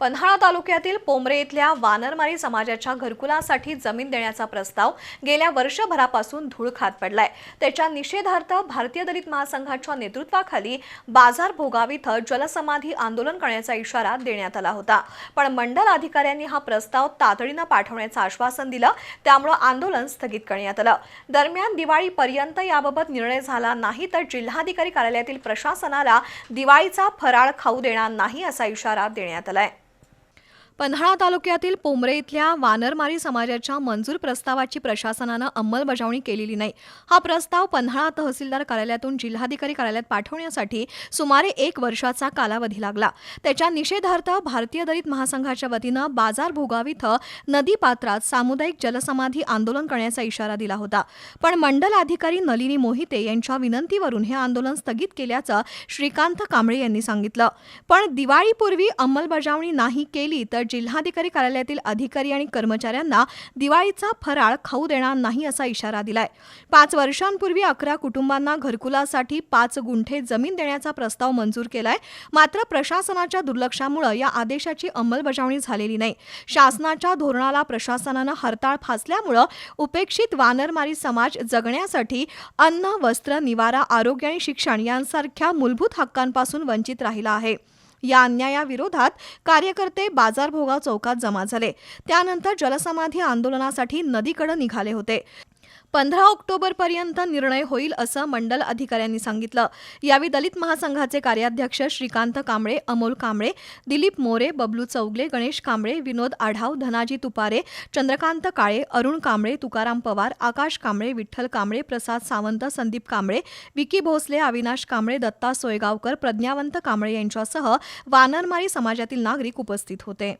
पन्हाळा तालुक्यातील पोमरे इथल्या वानरमारी समाजाच्या घरकुलासाठी जमीन देण्याचा प्रस्ताव गेल्या वर्षभरापासून धूळ खात पडलाय. त्याच्या निषेधार्थ भारतीय दलित महासंघाच्या नेतृत्वाखाली बाजार भोगाव इथं जलसमाधी आंदोलन करण्याचा इशारा देण्यात आला होता. पण मंडल अधिकाऱ्यांनी हा प्रस्ताव तातडीनं पाठवण्याचं आश्वासन दिलं. त्यामुळं आंदोलन स्थगित करण्यात आलं. दरम्यान दिवाळीपर्यंत याबाबत निर्णय झाला नाही तर जिल्हाधिकारी कार्यालयातील प्रशासनाला दिवाळीचा फराळ खाऊ देणार नाही असा इशारा देण्यात आलाय. पन्हाळा तालुक्यातील पोमरे इथल्या वानरमारी समाजाच्या मंजूर प्रस्तावाची प्रशासनानं अंमलबजावणी केलेली नाही. हा प्रस्ताव पन्हाळा तहसीलदार कार्यालयातून जिल्हाधिकारी कार्यालयात पाठवण्यासाठी सुमारे एक वर्षाचा कालावधी लागला. त्याच्या निषेधार्थ भारतीय दलित महासंघाच्या वतीनं बाजार भोगाव इथं नदीपात्रात सामुदायिक जलसमाधी आंदोलन करण्याचा इशारा दिला होता. पण मंडल अधिकारी नलिनी मोहिते यांच्या विनंतीवरून हे आंदोलन स्थगित केल्याचं श्रीकांत कांबळे यांनी सांगितलं. पण दिवाळीपूर्वी अंमलबजावणी नाही केली तर जिल्हाधिकारी कार्यालयातील अधिकारी आणि कर्मचाऱ्यांना दिवाळीचा फराळ खाऊ देणार नाही असा इशारा दिलाय. पाच वर्षांपूर्वी अकरा कुटुंबांना घरकुलासाठी पाच गुंठे जमीन देण्याचा प्रस्ताव मंजूर केलाय. मात्र प्रशासनाच्या दुर्लक्षामुळे या आदेशाची अंमलबजावणी झालेली नाही. शासनाच्या धोरणाला प्रशासनानं हरताळ फासल्यामुळं उपेक्षित वानरमारी समाज जगण्यासाठी अन्न वस्त्र निवारा आरोग्य आणि शिक्षण यांसारख्या मूलभूत हक्कांपासून वंचित राहिला आहे. या अन्यायाविरोधात कार्यकर्ते बाजारभोगाव चौकात जमा झाले. त्यानंतर जलसमाधी आंदोलनासाठी नदीकडे निघाले होते. पंधरा ऑक्टोबरपर्यंत निर्णय होईल असं मंडल अधिकाऱ्यांनी सांगितलं. यावेळी दलित महासंघाचे कार्याध्यक्ष श्रीकांत कांबळे अमोल कांबळे दिलीप मोरे बबलू चौगले गणेश कांबळे विनोद आढाव धनाजी तुपारे चंद्रकांत काळे अरुण कांबळे तुकाराम पवार आकाश कांबळे विठ्ठल कांबळे प्रसाद सावंत संदीप कांबळे विकी भोसले अविनाश कांबळे दत्ता सोयगावकर प्रज्ञावंत कांबळे यांच्यासह वानरमारी समाजातील नागरिक उपस्थित होते.